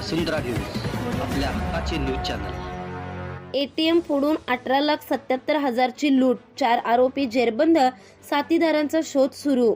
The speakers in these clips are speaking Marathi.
वसुंधरा न्यूज आपल्या हक्काचे न्यूज चॅनल. एटीएम फोडून अठरा लाख सत्याहत्तर हजारची लूट चार आरोपी जेरबंद साथीदारांचा शोध सुरू.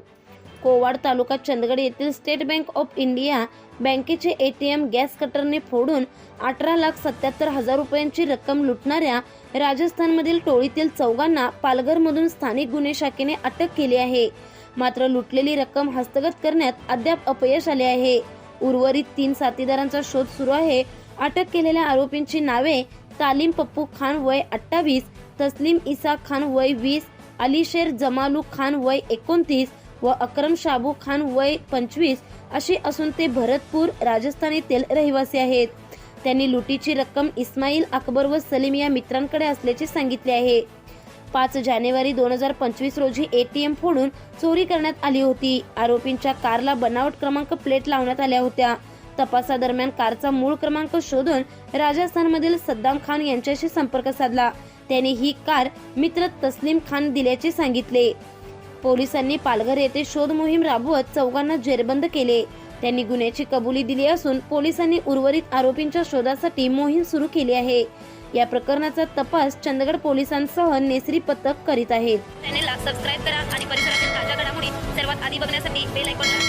कोवाड तालुका चंदगड येथील स्टेट बँक ऑफ इंडिया बँकेचे एटीएम गॅस कटरने फोडून अठरा लाख सत्याहत्तर हजार रुपयांची रक्कम लुटणाऱ्या राजस्थानमधील टोळीतील चौघांना पालघरमधून स्थानिक गुन्हे शाखेने अटक केली आहे. मात्र लुटलेली रक्कम हस्तगत करण्यात अद्याप अपयश आले आहे. उर्वरित तीन साथीदारांचा शोध सुरू आहे. अटक केलेल्या आरोपींची नावे तालीम पप्पू खान वय अठ्ठावीस तस्लीम इसा खान वय वीस अलीशेर जमालू खान वय एकोणतीस व अक्रम शाबू खान वय पंचवीस अशी असून ते भरतपूर राजस्थान येथील रहिवासी आहेत. त्यांनी लुटीची रक्कम इस्माईल अकबर व सलीम या मित्रांकडे असल्याचे सांगितले आहे. पाच जानेवारी दोन हजार पंचवीस रोजी एटीएम फोडून चोरी करण्यात आली होती. आरोपींच्या कारला बनावट क्रमांक प्लेट लावण्यात आल्या होत्या. तपासादरम्यान कारचा मूळ क्रमांक शोधून राजस्थानमधील सद्दाम खान यांच्याशी संपर्क साधला. त्यांनी ही कार मित्र तस्लीम खान दिल्याचे सांगितले. पोलिसांनी पालघर येथे शोध मोहीम राबवत चौघांना जेरबंद केले. त्यांनी गुन्ह्याची कबुली दिली असून पोलिसांनी उर्वरित आरोपींच्या शोधासाठी मोहीम सुरू केली आहे. या प्रकरणाचा तपास चंदगड पोलिसांसह नेसरी पथक करीत आहेत चॅनेलला सबस्क्राईब करा आणि परिसरातील ताज्या घडामोडी सर्वात आधी बघण्यासाठी बेल आयकॉनला क्लिक